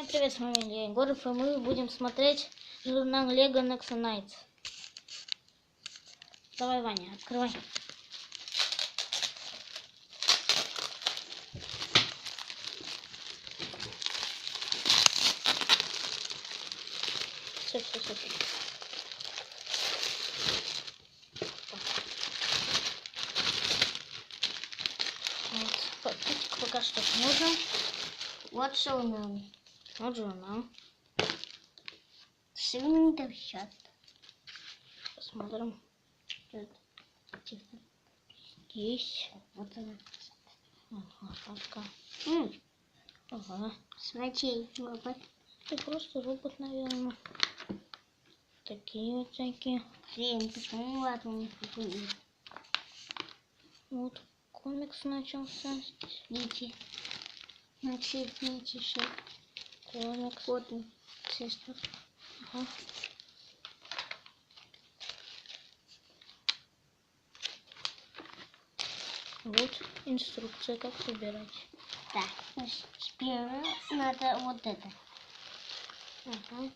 Всем привет, с вами Илья Егоров, и мы будем смотреть журнал Next Nights. Давай, Ваня, открывай. Все, все, все, все. Вот, по- пока что нужно. Вот журнал. Вот журнал. Сильный счет. Посмотрим. Тихо. Здесь. Вот она. Ага, пока. М, Ага. Смотри, робот. Это просто робот, наверное. Такие вот всякие. Блин, почему ладно не купили? Вот комикс начался. Видите? Значит, видите, что Вот он. Сестра. Ага. Вот инструкция, как собирать. Да. значит, Сперва надо вот это. Ага.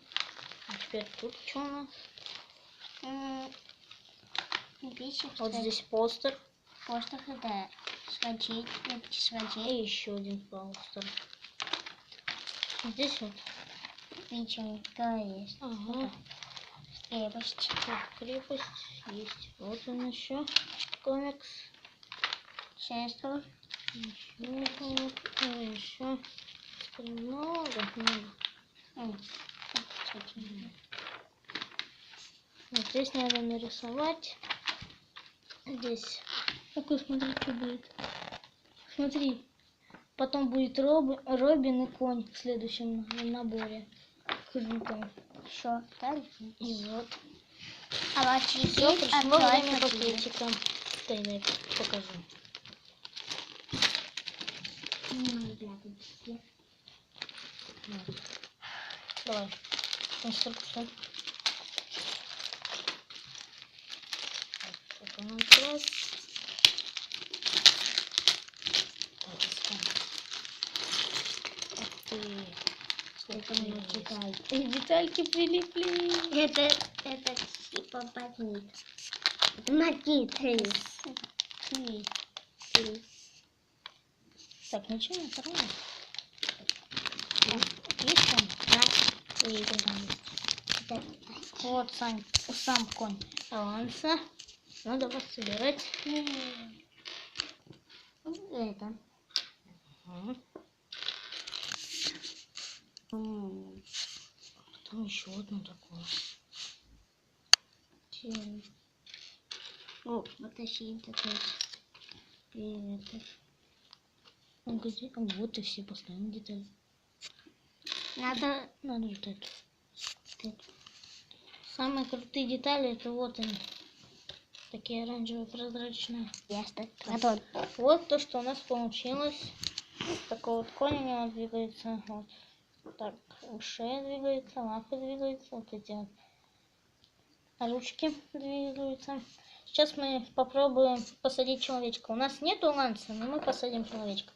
А теперь тут что у нас? М, Вот что здесь постер. Просто это схватить, вот И схватить. еще один постер. Здесь вот. Него есть. Ага. Крепость. Так, крепость есть. Вот он еще. Комикс. Сестра. Еще комикс. Еще. Много, много. Вот, здесь надо нарисовать. Здесь. Какой, смотри, что будет. Смотри. Потом будет Роб... Робин и конь в следующем наборе. Круто. Что? Так? И вот. А здесь Все, пришло время пакетика. Покажу. Давай. Инструкция. Так, это у нас раз. Так, искать. Ух ты. Это Сколько мне есть. читай. И детальки прилипли. Это, это типа магнит. Магнит. Так, ничего не оторвалось. Есть там? Да. И там Вот сам, сам конь аванса. Надо вас собирать. Это. Ага. М. Потом еще одно такое. Чем? О, потащи такой. И это. Где? А вот и все поставим детали. Надо Надо вот эту. это. Самые крутые детали это вот они. Такие оранжевые прозрачные. Ясно. Готов. Вот то, что у нас получилось. Такой вот конь у него двигается. Вот. Так, шея двигается, лапы двигаются, вот эти ручки двигаются. Сейчас мы попробуем посадить человечка. У нас нету ланца, но мы посадим человечка.